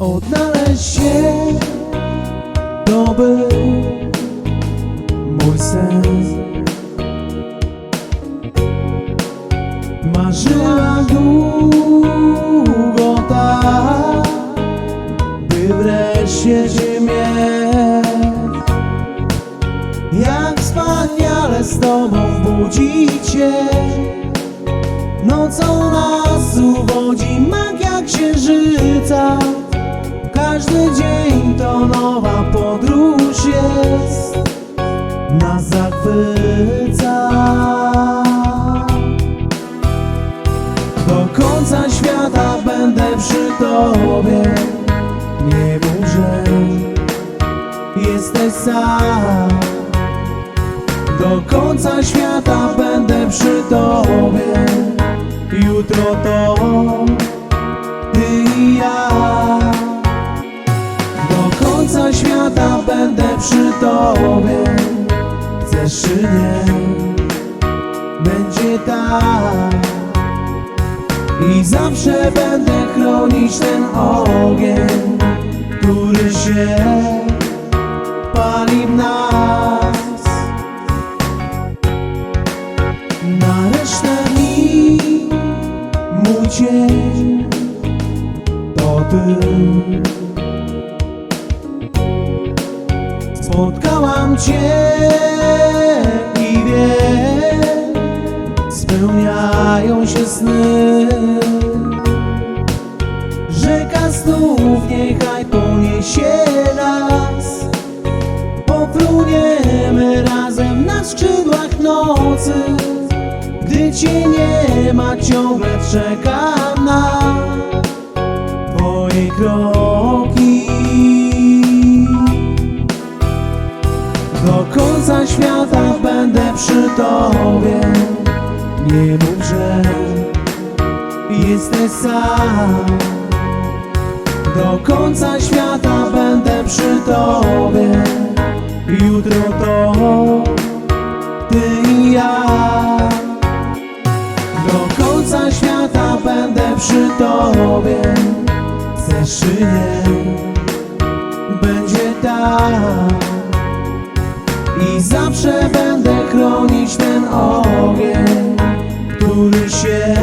Odnaleźć się to był mój sen Marzyłam długo tak By wreszcie Cię mieć Jak wspaniale z Tobą budzić się. Nocą nas uwodzi magia księżyca Każdy dzień to nowa podróż jest Nas zachwyca. Do końca świata będę przy Tobie. Nie że jesteś sam. Do końca świata będę przy Tobie. Jutro to przy Tobie. Chcesz czy nie? Będzie tak. I zawsze będę chronić ten ogień Który się pali w nas. Na resztę dni mój cień Spotkałam cię i wiem Spełniają się sny. Rzeka snów niechaj poniesie nas. Popłyniemy razem na skrzydłach nocy. Gdy cię nie ma ciągle czekam Tobie. Nie mów, że jesteś sam. Do końca świata będę przy Tobie. Jutro to Ty i ja. Do końca świata będę przy Tobie. Chcesz czy nie I zawsze będę chronić ten ogień Który się